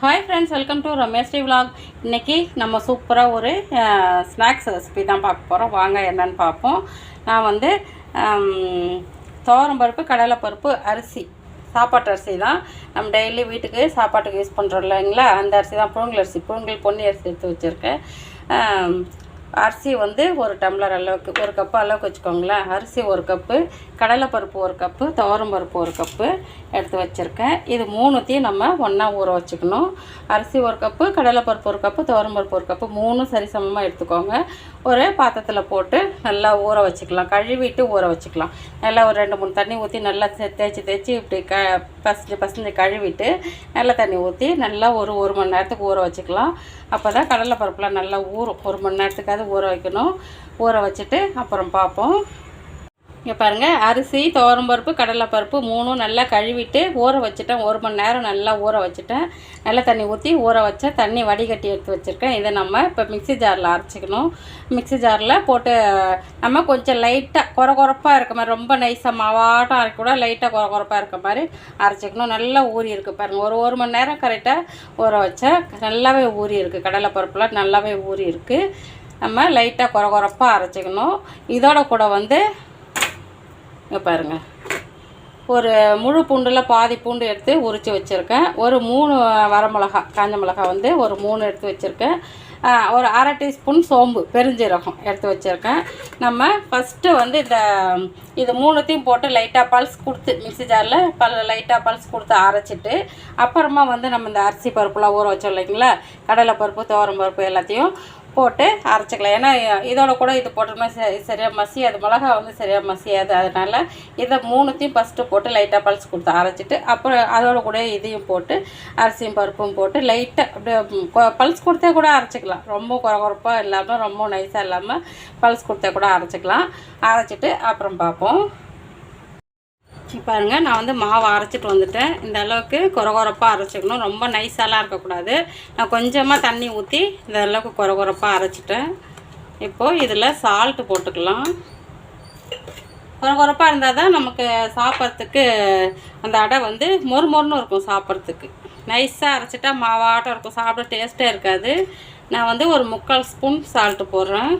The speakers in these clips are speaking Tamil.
Hi friends welcome to Ramesh vlog இன்றைக்கி நம்ம சூப்பராக ஒரு ஸ்நாக்ஸ் ரெசிபி தான் பார்க்க போகிறோம் வாங்க என்னன்னு பார்ப்போம். நான் வந்து துவரம் பருப்பு கடலைப்பருப்பு அரிசி. சாப்பாட்டு அரிசி தான். நம்ம டெய்லி வீட்டுக்கு சாப்பாட்டுக்கு யூஸ் பண்ணுறோம் இல்லைங்களா? அந்த அரிசி தான் புழுங்கல் அரிசி புழுங்கல் பொன்னி அரிசி எடுத்து வச்சுருக்கேன். அரிசி வந்து ஒரு டம்ளர் அளவுக்கு ஒரு கப்பு அளவுக்கு வச்சுக்கோங்களேன். அரிசி ஒரு கப்பு கடலைப்பருப்பு ஒரு கப்பு துவரம் பருப்பு ஒரு கப்பு எடுத்து வச்சுருக்கேன். இது மூணுத்தையும் நம்ம ஒன்றா ஊற வச்சுக்கணும். அரிசி ஒரு கப்பு கடலைப்பருப்பு ஒரு கப்பு துவரம் பருப்பு ஒரு கப்பு மூணும் சரிசமமாக எடுத்துக்கோங்க. ஒரு பாத்திரத்தில் போட்டு நல்லா ஊற வச்சுக்கலாம். கழுவிட்டு ஊற வச்சுக்கலாம். நல்லா ஒரு ரெண்டு மூணு தண்ணி ஊற்றி நல்லா தே- தேய்ச்சி தேய்ச்சி இப்படி க பசஞ்சு பசஞ்சு கழுவிட்டு நல்ல தண்ணி ஊற்றி நல்லா ஒரு ஒரு மணி நேரத்துக்கு ஊற வச்சுக்கலாம். அப்போ தான் கடலைப்பருப்புலாம் நல்லா ஊறும். ஒரு மணி நேரத்துக்காவது ஊற வைக்கணும். ஊற வச்சுட்டு அப்புறம் பார்ப்போம். இங்கே பாருங்கள் அரிசி துவரம்பருப்பு கடலைப்பருப்பு மூணும் நல்லா கழுவிட்டு ஊற வச்சுட்டேன். ஒரு மணி நேரம் நல்லா ஊற வச்சுட்டேன். நல்லா தண்ணி ஊற்றி ஊற வச்ச தண்ணி வடிகட்டி எடுத்து வச்சுருக்கேன். இதை நம்ம இப்போ மிக்ஸி ஜாரில் அரைச்சிக்கணும். மிக்ஸி ஜாரில் போட்டு நம்ம கொஞ்சம் லைட்டாக குற குறப்பாக இருக்க மாதிரி ரொம்ப நைஸாக மாவாட்டம் அரைக்க கூட லைட்டாக குற குறப்பாக இருக்க மாதிரி அரைச்சிக்கணும். நல்லா ஊறி இருக்குது பாருங்கள் ஒரு ஒரு மணி நேரம் கரெக்டாக ஊற வச்சேன் நல்லாவே ஊறி இருக்குது கடலைப்பருப்புலாம் நல்லாவே ஊறி இருக்குது நம்ம லைட்டாக குற குறப்பாக அரைச்சிக்கணும். இதோட கூட வந்து இங்கே பாருங்கள் ஒரு முழு பூண்டில் பாதி பூண்டு எடுத்து உரித்து வச்சுருக்கேன். ஒரு மூணு வரமிளகா காஞ்ச மிளகா வந்து ஒரு மூணு எடுத்து வச்சுருக்கேன். ஒரு அரை டீஸ்பூன் சோம்பு பெருஞ்சீரகம் எடுத்து வச்சுருக்கேன். நம்ம ஃபஸ்ட்டு வந்து இந்த இது மூணுத்தையும் போட்டு லைட்டாக பல்ஸ் கொடுத்து மிக்ஸி ஜாரில் பல் லைட்டாக பல்ஸ் கொடுத்து அரைச்சிட்டு அப்புறமா வந்து நம்ம இந்த அரிசி பருப்புலாம் ஊற வச்சோம் இல்லைங்களா? கடலை பருப்பு துவரம் பருப்பு எல்லாத்தையும் போட்டு அரைச்சிக்கலாம். ஏன்னா இதோட கூட இது போட்டோம்னா சரி சரியாக மசியாது மிளகா வந்து சரியாக மசியாது. அதனால் இதை மூணுத்தையும் ஃபஸ்ட்டு போட்டு லைட்டாக பல்ஸ் கொடுத்து அரைச்சிட்டு அப்புறம் அதோட கூட இதையும் போட்டு அரிசியும் பருப்பும் போட்டு லைட்டாக அப்படியே பல்ஸ் கொடுத்தே கூட அரைச்சிக்கலாம். ரொம்ப குறகுறப்பாக இல்லாமல் ரொம்ப நைஸாக இல்லாமல் பல்ஸ் கொடுத்தே கூட அரைச்சிக்கலாம். அரைச்சிட்டு அப்புறம் பார்ப்போம். பாருங்கள் நான் வந்து மாவு அரைச்சிட்டு வந்துட்டேன். இந்த அளவுக்கு குறகுறப்பாக அரைச்சிக்கணும். ரொம்ப நைஸாலாம் இருக்கக்கூடாது. நான் கொஞ்சமாக தண்ணி ஊற்றி இந்த அளவுக்கு குறகுறப்பாக அரைச்சிட்டேன். இப்போது இதில் சால்ட்டு போட்டுக்கலாம். குறகுறப்பாக இருந்தால் தான் நமக்கு சாப்பிட்றதுக்கு அந்த அடை வந்து மொறு மொறுன்னு இருக்கும் சாப்பிட்றதுக்கு. நைஸாக அரைச்சிட்டா மாவாட்டம் இருக்கும். சாப்பிட டேஸ்ட்டே இருக்காது. நான் வந்து ஒரு முக்கால் ஸ்பூன் சால்ட்டு போடுறேன்.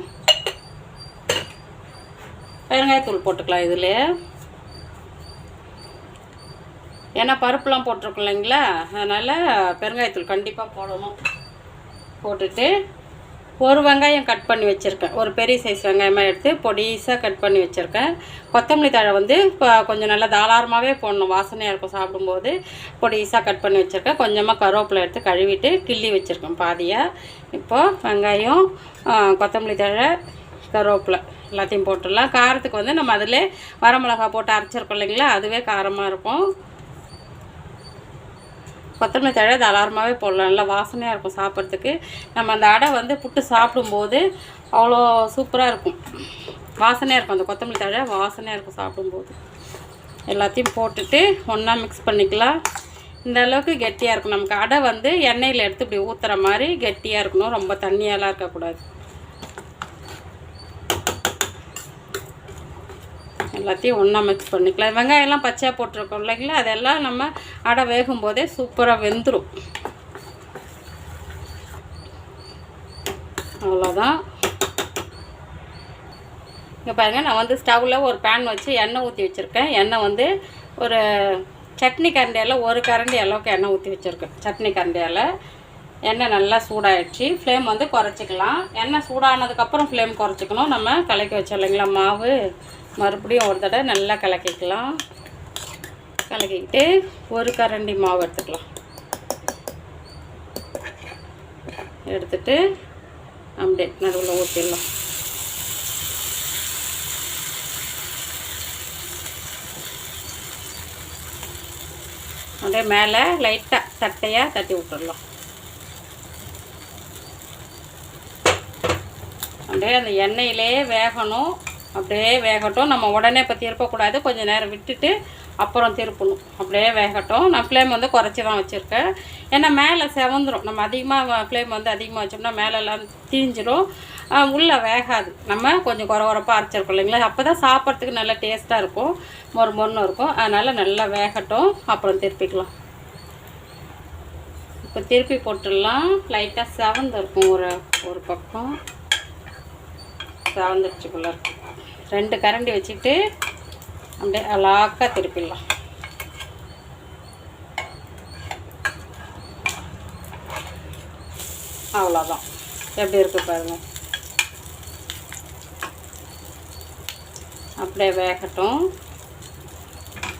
பெருங்காயத்தூள் போட்டுக்கலாம் இதுலேயே. ஏன்னா பருப்புலாம் போட்டிருக்கோம் இல்லைங்களா? அதனால் பெருங்காயத்தூள் கண்டிப்பாக போடணும். போட்டுட்டு ஒரு வெங்காயம் கட் பண்ணி வச்சுருக்கேன். ஒரு பெரிய சைஸ் வெங்காயமாக எடுத்து பொடிசாக கட் பண்ணி வச்சுருக்கேன். கொத்தமல்லி தழை வந்து இப்போ கொஞ்சம் நல்லா தாராளமாகவே போடணும். வாசனையாக இருக்கும் சாப்பிடும்போது. பொடிசாக கட் பண்ணி வச்சுருக்கேன். கொஞ்சமாக கருவேப்பிலை எடுத்து கழுவிட்டு கிள்ளி வச்சுருக்கேன் பாதியாக இப்போது வெங்காயம் கொத்தமல்லி தழை கருவேப்பிலை எல்லாத்தையும் போட்டுடலாம். காரத்துக்கு வந்து நம்ம அதில் வரமிளகா போட்டு அரைச்சிருக்கோம் இல்லைங்களா? அதுவே காரமாக இருக்கும். கொத்தமல்லி தழை தாராளமாகவே போடலாம். நல்லா வாசனையாக இருக்கும் சாப்பிட்றதுக்கு. நம்ம அந்த அடை வந்து புட்டு சாப்பிடும்போது அவ்வளோ சூப்பராக இருக்கும். வாசனையாக இருக்கும் அந்த கொத்தமல்லி தழை வாசனையாக இருக்கும் சாப்பிடும்போது. எல்லாத்தையும் போட்டுட்டு ஒன்றா மிக்ஸ் பண்ணிக்கலாம். இந்த அளவுக்கு கெட்டியாக இருக்கும். நமக்கு அடை வந்து எண்ணெயில் எடுத்து இப்படி ஊற்றுற மாதிரி கெட்டியாக இருக்கணும். ரொம்ப தண்ணியெல்லாம் இருக்கக்கூடாது. எல்லாத்தையும் ஒன்றா மிக்ஸ் பண்ணிக்கலாம். வெங்காயம்லாம் பச்சையாக போட்டிருக்கோம் இல்லைங்களா? அதெல்லாம் நம்ம அடை வேகும் போதே சூப்பராக வெந்துடும் அவ்வளோதான் இங்கே பாருங்கள் நான் வந்து ஸ்டவ்வில் ஒரு பேன் வச்சு எண்ணெய் ஊற்றி வச்சுருக்கேன். எண்ணெய் வந்து ஒரு சட்னி கரண்டியால் ஒரு கரண்டி அளவுக்கு எண்ணெய் ஊற்றி வச்சுருக்கேன். சட்னி கரண்டியால். எண்ணெய் நல்லா சூடாயிடுச்சு. ஃப்ளேம் வந்து குறைச்சிக்கலாம். எண்ணெய் சூடானதுக்கப்புறம் ஃப்ளேம் குறைச்சிக்கணும். நம்ம கலக்கி வச்சோம் இல்லைங்களா மாவு? மறுபடியும் ஒரு தடவை நல்லா கலக்கிக்கலாம். கலக்கிக்கிட்டு ஒரு கரண்டி மாவு எடுத்துக்கலாம். எடுத்துட்டு அப்படியே நடுவில் ஊற்றிடலாம் அப்படியே மேலே லைட்டாக தட்டையாக தட்டி விட்டுடலாம். அப்படியே அந்த எண்ணெயிலே வேகணும். அப்படியே வேகட்டும். நம்ம உடனே இப்போ திருப்பக்கூடாது. கொஞ்சம் நேரம் விட்டுட்டு அப்புறம் திருப்பணும். அப்படியே வேகட்டும். நான் ஃப்ளேம் வந்து குறைச்சி தான் வச்சுருக்கேன். ஏன்னா மேலே செவந்துடும் நம்ம அதிகமாக ஃப்ளேம் வந்து அதிகமாக வச்சோம்னா மேலெல்லாம் தீஞ்சிரும். உள்ளே வேகாது. நம்ம கொஞ்சம் குறை குறப்பாக அரைச்சிருக்கோம் இல்லைங்களா? அப்போ தான் சாப்பிட்றதுக்கு நல்லா டேஸ்ட்டாக இருக்கும். மொறு மொறுன்னு இருக்கும். அதனால் நல்லா வேகட்டும். அப்புறம் திருப்பிக்கலாம். இப்போ திருப்பி போட்டுடலாம். லைட்டாக செவந்து இருக்கும் ஒரு ஒரு பக்கம். செவந்துருச்சுக்குள்ளே இருக்கும் ரெண்டு கரண்டி வச்சுட்டு அப்படியே அலாக்காக திருப்பிடலாம். அவ்வளோதான் எப்படி இருக்கு பாருங்கள் அப்படியே வேகட்டும்.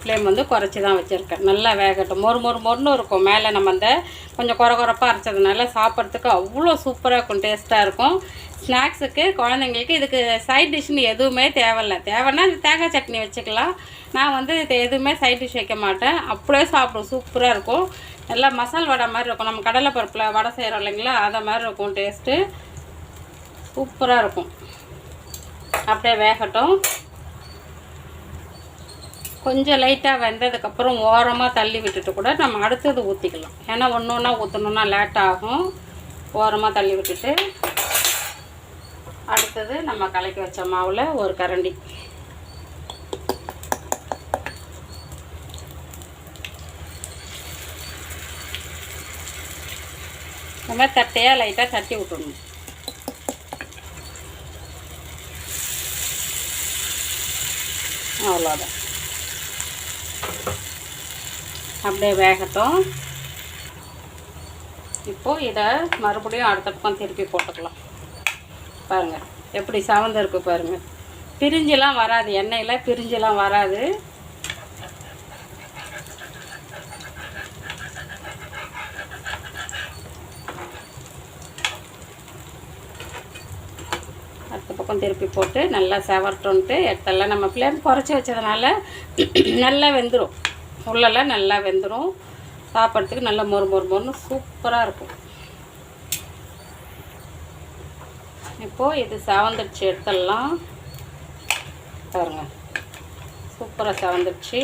ஃப்ளேம் வந்து குறைச்சி தான் வச்சுருக்கேன். நல்லா வேகட்டும். மொறு மொறு மொறுன்னு இருக்கும். மேலே நம்ம அந்த கொஞ்சம் குறை குறைப்பாக அரைச்சதுனால சாப்பிட்றதுக்கு அவ்வளோ சூப்பராக இருக்கும். டேஸ்ட்டாக இருக்கும். ஸ்நாக்ஸுக்கு குழந்தைங்களுக்கு இதுக்கு சைட் டிஷ்னு எதுவுமே தேவையில்லை. தேவைன்னா இந்த தேங்காய் சட்னி வச்சுக்கலாம். நான் வந்து இது எதுவுமே சைட் டிஷ் வைக்க மாட்டேன். அப்படியே சாப்பிடும். சூப்பராக இருக்கும். நல்லா மசால் வடை மாதிரி இருக்கும். நம்ம கடலை பருப்பில் வடை செய்கிறோம் இல்லைங்களா? அதை மாதிரி இருக்கும் டேஸ்ட்டு சூப்பராக இருக்கும். அப்படியே வேகட்டும். கொஞ்சம் லைட்டாக வெந்ததுக்கப்புறம் ஓரமாக தள்ளி விட்டுட்டு கூட நம்ம அடுத்தது ஊற்றிக்கலாம் ஏன்னா ஒன்று ஒன்றா ஊற்றணுன்னா லேட் ஆகும். ஓரமாக தள்ளி விட்டுட்டு அடுத்தது நம்ம கலக்கி வச்ச மாவில் ஒரு கரண்டி. இந்த மாதிரி தட்டையாக லைட்டாக தட்டி விட்டுடணும். அவ்வளோதான் அப்படியே வேகட்டும். இப்போது இதை மறுபடியும் அடுத்த பக்கம் திருப்பி போட்டுக்கலாம். பாருங்கள் எப்படி சவந்து இருக்கு பாருங்கள் பிரிஞ்செலாம் வராது எண்ணெயில் பிரிஞ்செல்லாம் வராது. அடுத்த பக்கம் திருப்பி போட்டு நல்லா செவரட்டோன்ட்டு எடுத்தெல்லாம் நம்ம ஃப்ளேம் குறைச்சி வச்சதுனால நல்லா வெந்துடும் உள்ளெல்லாம் நல்லா வெந்துடும் சாப்பிட்றதுக்கு நல்லா மொறு மொறு மொறுன்னு சூப்பராக இருக்கும். இப்போது இது செவந்துடுச்சு எடுத்துடலாம். பாருங்க. சூப்பராக செவந்துடுச்சு.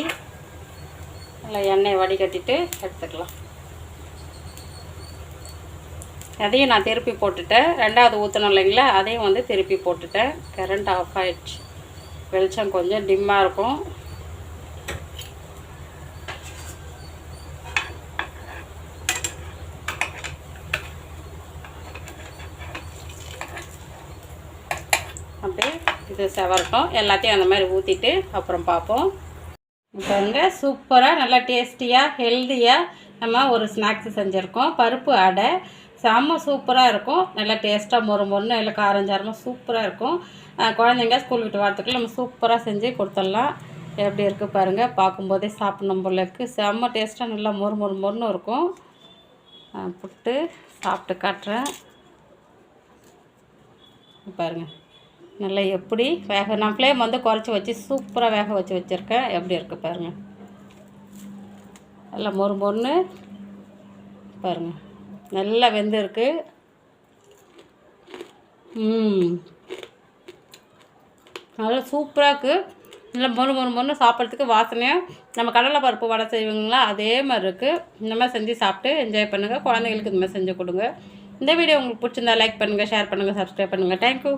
நல்லா எண்ணெய் வடிகட்டிட்டு எடுத்துக்கலாம். அதையும் நான் திருப்பி போட்டுட்டேன். ரெண்டாவது ஊற்றணும் இல்லைங்களா? அதையும் வந்து திருப்பி போட்டுட்டேன். கரண்ட் ஆஃப் ஆகிடுச்சு வெளிச்சம் கொஞ்சம் டிம்மாக இருக்கும். அப்படியே இது செவரட்டும் எல்லாத்தையும் அந்த மாதிரி ஊற்றிட்டு அப்புறம் பார்ப்போம். இப்போ சூப்பராக நல்லா டேஸ்டியாக ஹெல்த்தியாக நம்ம ஒரு ஸ்நாக்ஸ் செஞ்சுருக்கோம். பருப்பு அடை செம்ம சூப்பராக இருக்கும். நல்லா டேஸ்ட்டாக மொறு மொறுன்னு நல்லா காரஞ்சாரமாக சூப்பராக இருக்கும். குழந்தைங்க ஸ்கூல் விட்டு வரத்துக்குள்ள நம்ம சூப்பராக செஞ்சு கொடுத்துடலாம். எப்படி இருக்குது பாருங்கள் பார்க்கும்போதே சாப்பிடணும் போல இருக்குது செம்ம டேஸ்ட்டாக நல்லா மொறு மொறு மொறுன்னு இருக்கும். புட்டு சாப்பிட்டு காட்டுறேன். பாருங்கள் நல்லா எப்படி வேக நான் ஃப்ளேம் வந்து குறைச்சி வச்சு சூப்பராக வேக வச்சு வச்சுருக்கேன். எப்படி இருக்குது பாருங்கள் நல்லா மொறு மொறுன்னு பாருங்கள் நல்லா வெந்திருக்கு. நல்லா சூப்பராக இருக்குது நல்லா மொறு மொறு மொறுன்னு சாப்பிட்றதுக்கு வாசனையாக நம்ம கடலை பருப்பு வடை செய்வீங்களா அதே மாதிரி இருக்குது இந்த மாதிரி செஞ்சு சாப்பிட்டு என்ஜாய் பண்ணுங்கள் குழந்தைங்களுக்கு இந்த மாதிரி செஞ்சு கொடுங்க. இந்த வீடியோ உங்களுக்கு பிடிச்சிருந்தா லைக் பண்ணுங்கள் ஷேர் பண்ணுங்கள் சப்ஸ்கிரைப் பண்ணுங்கள் தேங்க்யூ